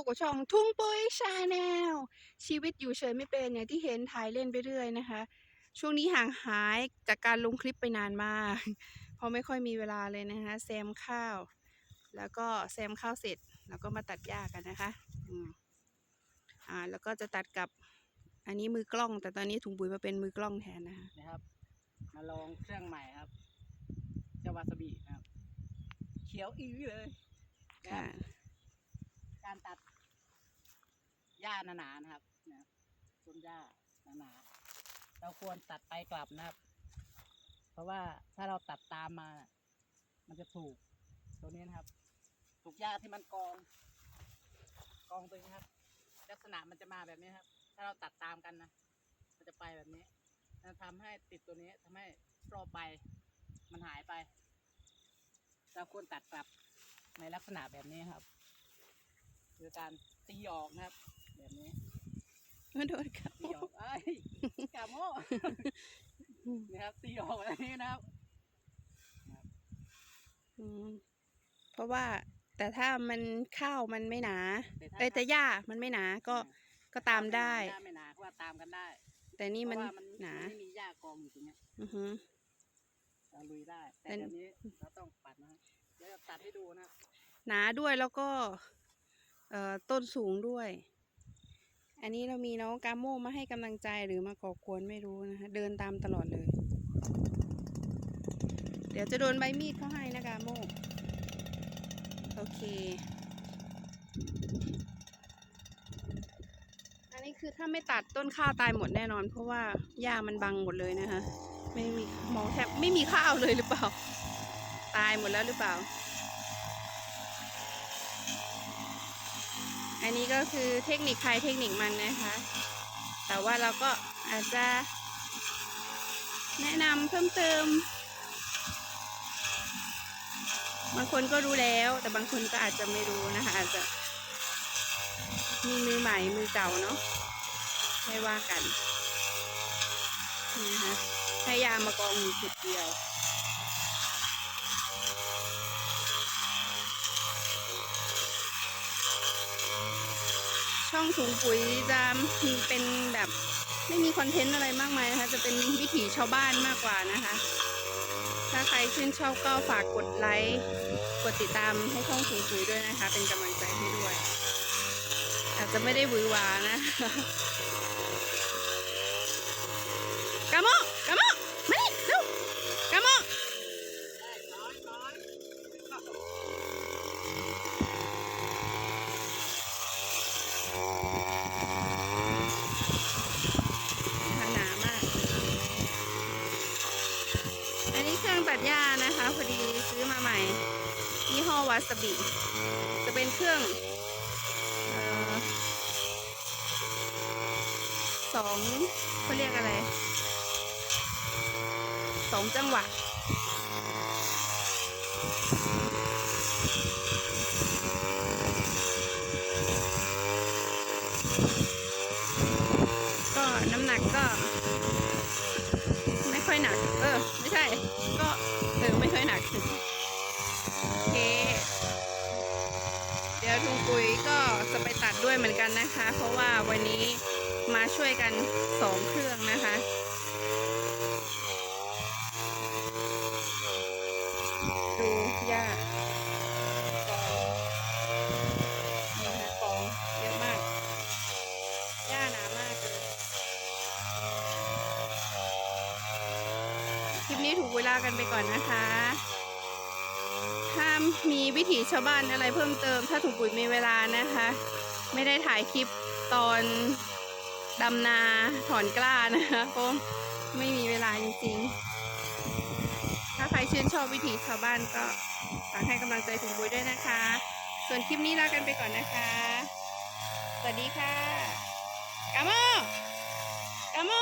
บกับช่องทุ่งปุ้ยชาแนลชีวิตอยู่เฉยไม่เป็นอย่างที่เห็นถ่ายเล่นไปเรื่อยนะคะ ช่วงนี้ห่างหายจากการลงคลิปไปนานมาก เพราะไม่ค่อยมีเวลาเลยนะคะแซมข้าว แล้วก็แซมข้าวเสร็จแล้วก็มาตัดหญ้ากันนะคะอ่าแล้วก็จะตัดกับอันนี้มือกล้อง แต่ตอนนี้ถุงปุ๋ยมาเป็นมือกล้องแทนนะคะนะครับมาลองเครื่องใหม่ครับเจาวาซาบินะครับ เขียวอีเลยค่ะการตัด หญ้าหนาๆนะครับนะต้นหญ้าหนาๆเราควรตัดไปกลับนะครับ เพราะว่าถ้าเราตัดตามมา มันจะถูกตัวนี้นะครับ ถูกหญ้าที่มันกอง กองตัวนี้ครับ ลักษณะมันจะมาแบบนี้ครับ ถ้าเราตัดตามกันนะมันจะไปแบบนี้จะทำให้ติดตัวนี้ทำให้รอบใบมันหายไป เราควรตัดกลับในลักษณะแบบนี้ครับ คือการตีออกนะครับ มาโดนครับตีออกไอ้ยกาโมนะครับตีออกแบบนี้นะครับอืมเพราะว่าแต่ถ้ามันข้าวมันไม่หนาแต่ถ้าเอ้ยแต่หญ้ามันไม่หนาก็ก็ตามได้หน้าไม่หนาก็ว่าตามกันได้ แต่นี่มันเพราะว่ามันหนาไม่มีหญ้ากองอยู่ตรงเนี้ยอือฮึเราลุยได้ แต่เป็นแบบนี้เราต้องปัดนะครับเดี๋ยวตัดให้ดูนะครับหนาด้วยแล้วก็ เอ่อต้นสูงด้วย อันนี้เรามีน้องกาโมมาให้กำลังใจหรือมาก่อกวนไม่รู้นะคะ เดินตามตลอดเลย เดี๋ยวจะโดนใบมีดเขาให้นะกาโมโอเค อันนี้คือถ้าไม่ตัดต้นข้าวตายหมดแน่นอน เพราะว่าหญ้ามันบังหมดเลยนะคะ ไม่มีมองแทบไม่มีข้าวเลยหรือเปล่า ตายหมดแล้วหรือเปล่า อันนี้ก็คือเทคนิคใครเทคนิคมันนะคะ แต่ว่าเราก็อาจจะ แนะนำเพิ่มเติม บางคนก็รู้แล้ว แต่บางคนก็อาจจะไม่รู้นะคะ อาจจะมีมือใหม่มือเก่าเนาะไม่ว่ากันนะคะให้ยามากองอยู่จุดเดียว ช่องถุงปุ๋ยจะเป็นแบบไม่มีคอนเทนต์อะไรมากมายนะคะ จะเป็นวิถีชาวบ้านมากกว่านะคะ ถ้าใครชื่นชอบก็ฝากกดไลค์กดติดตามให้ช่องถุงปุ๋ยด้วยนะคะ เป็นกำลังใจให้ด้วย อาจจะไม่ได้วือหวานะกามโมกามโมมานี่เร็วกามโม ได้น้อยน้อย ทางหนามาก อันนี้เครื่องตัดหญ้านะคะพอดีซื้อมาใหม่ยี่ห้อ วาซาบิ จะเป็นเครื่องอสองเขาเรียกอะไรสองจังหวะก็น้ำหนักก็ ไม่ค่อยหนัก เออ ไม่ใช่ ก็ เออ ไม่ค่อยหนัก โอเค เดี๋ยวทุงปุ๋ยก็ จะไปตัดด้วยเหมือนกันนะคะ เพราะว่าวันนี้มาช่วยกันสองเครื่องนะคะดูหญ้ากองนะคะกองเยอะมากหญ้าหนามากเลยคลิปนี้ถูกเวลากันไปก่อนนะคะ มีวิถีชาวบ้านอะไรเพิ่มเติม ถ้าถูกปุ๋ยมีเวลานะคะ ไม่ได้ถ่ายคลิปตอนดำนาถอนกล้านะคะเพราะไม่มีเวลาจริงๆ ถ้าใครชื่นชอบวิถีชาวบ้านก็ฝากให้กำลังใจถุงปุ๋ยด้วยนะคะ ส่วนคลิปนี้ลากันไปก่อนนะคะ สวัสดีค่ะกาโมกาโม